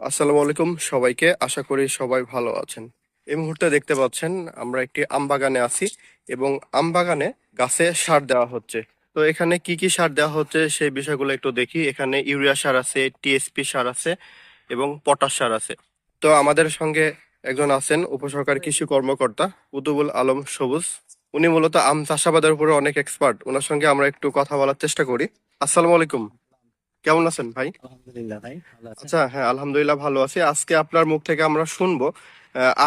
আসসালামু আলাইকুম সবাইকে। আশা করি সবাই ভালো আছেন। এই মুহূর্তে দেখতে পাচ্ছেন আমরা একটি আম বাগানে আছি এবং আম বাগানে গাছে সার দেওয়া হচ্ছে। তো এখানে কি কি সার দেওয়া হচ্ছে সেই বিষয়গুলো একটু দেখি। এখানে ইউরিয়া সার আছে টিএসপি সার আছে এবং পটাশ সার আছে। তো আমাদের সঙ্গে একজন আছেন উপসরকারি কৃষি কর্মকর্তা কুতুবুল আলম সবুজ। উনি মূলত আম চাষাবাদের উপরে অনেক এক্সপার্ট ওনার সঙ্গে আমরা একটু কথা বলার চেষ্টা করি। আসসালামু আলাইকুম। কেমন আছেন ভাই? আলহামদুলিল্লাহ ভাই আচ্ছা হ্যাঁ আলহামদুলিল্লাহ ভালো আছি। আজকে আপনার মুখ থেকে আমরা শুনব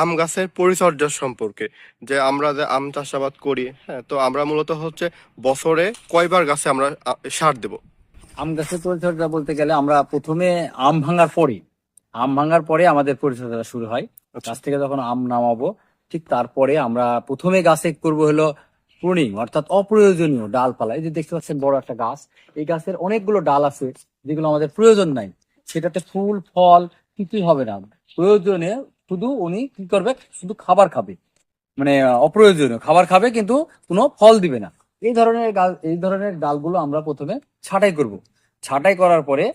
আম গাছের পরিচর্যা সম্পর্কে যে আমরা যে আম চাষাবাদ করি হ্যাঁ তো আমরা মূলত হচ্ছে বছরে কয়বার গাছে আমরা সার দেব? আম গাছের পরিচর্যা বলতে গেলে আমরা প্রথমে আম ভাঙার পরে আম ভাঙার পরে আমাদের পরিচর্যা শুরু হয়। আচ্ছা। গাছ থেকে যখন আম নামাবো ঠিক তারপরে আমরা প্রথমে গাছে করব হলো প্রুনিং অর্থাৎ অপ্রয়োজনীয় ডালপালা। এই যে দেখতে পাচ্ছেন বড় একটা গাছ এই গাছের অনেকগুলো ডাল আছে। যেগুলো আমাদের প্রয়োজন নাই, সেটাতে ফুল, ফল কিছুই হবে না। প্রয়োজনে শুধু উনি কি করবে, শুধু খাবার খাবে। মানে অপ্রয়োজনীয় খাবার খাবে, কিন্তু কোনো ফল দিবে না। এই ধরনের গাছ, এই ধরনের ডালগুলো আমরা প্রথমে ছাঁটাই করব। ছাঁটাই করার পরে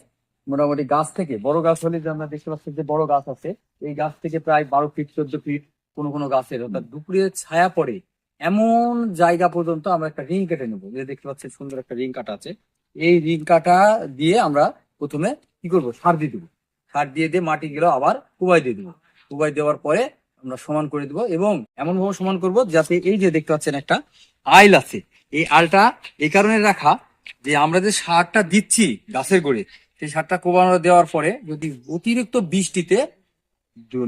মোটামুটি গাছ থেকে, বড় গাছ হলে যে আমরা দেখতে পাচ্ছি যে বড় গাছ আছে, এই গাছ থেকে প্রায় বারো ফিট চোদ্দ ফিট কোনো কোনো গাছের, অর্থাৎ দুপুরে ছায়া পড়ে, এমন জায়গা পর্যন্ত আমরা একটা রিং কেটে নেব। দেখতে পাচ্ছি সুন্দর একটা রিং কাটা আছে। এই রিং কাটা দিয়ে আমরা প্রথমে কি করব? সার দিয়ে দেবো। সার দিয়ে দিয়ে মাটিগুলো আবার কুবাই দিয়ে দেবো। কুবাই দেওয়ার পরে আমরা সমান করে দেবো এবং এমন ভাবে সমান করব যাতে এই যে দেখতে পাচ্ছেন একটা আইল আছে। এই আলটা এই কারণে রাখা যে আমরা যে সারটা দিচ্ছি গাছের গোড়ে, সেই সারটা কোবানো দেওয়ার পরে যদি অতিরিক্ত বৃষ্টিতে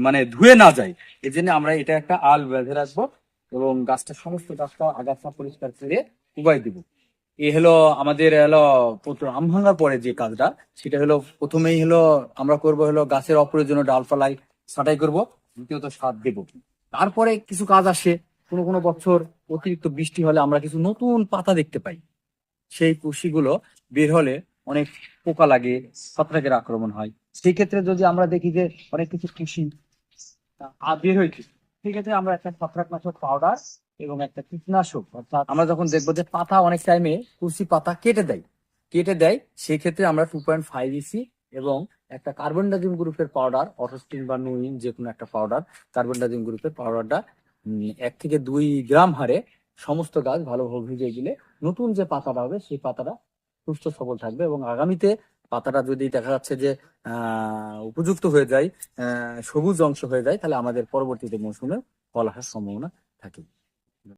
মানে ধুয়ে না যায় এই জন্য আমরা এটা একটা আল বেঁধে রাখব এবং গাছটা সমস্ত গাছটা আগাছা পরিষ্কার করে কুবাই দিব। এই হলো আমাদের হলো আম ভাঙার পরে যে কাজটা সেটা হলো প্রথমেই হলো আমরা করব হলো গাছের অপ্রয়োজনীয় ডালপালাই ছাঁটাই করব দ্বিতীয়ত সার দেব। তারপরে কিছু কাজ আসে কোনো কোনো বছর অতিরিক্ত বৃষ্টি হলে আমরা কিছু নতুন পাতা দেখতে পাই। সেই কুশিগুলো বের হলে অনেক পোকা লাগে ছত্রাকের আক্রমণ হয়। সেই ক্ষেত্রে যদি আমরা দেখি যে অনেক কিছু আহ, বের হয়েছে সেক্ষেত্রে আমরা একটা ছত্রাকনাশক পাউডার এবং একটা কীটনাশক। অর্থাৎ আমরা যখন দেখব যে পাতা অনেক টাইমে কুশি পাতা কেটে দেয়। কেটে দেয় সেই ক্ষেত্রে আমরা টু পয়েন্ট ফাইভ ইসি এবং একটা কার্বন ডাইজিম গ্রুপের পাউডার অটোস্টিন বা নুইন যে কোনো একটা পাউডার কার্বন ডাইজিম গ্রুপের পাউডারটা এক থেকে দুই গ্রাম হারে সমস্ত গাছ ভালোভাবে ভিজিয়ে দিলে নতুন যে পাতাটা হবে, সেই পাতাটা সুস্থ সবল থাকবে এবং আগামীতে পাতাটা যদি দেখা যাচ্ছে যে উপযুক্ত হয়ে যায় সবুজ অংশ হয়ে যায়, তাহলে আমাদের পরবর্তীতে মৌসুমে ফল আসার সম্ভাবনা থাকে।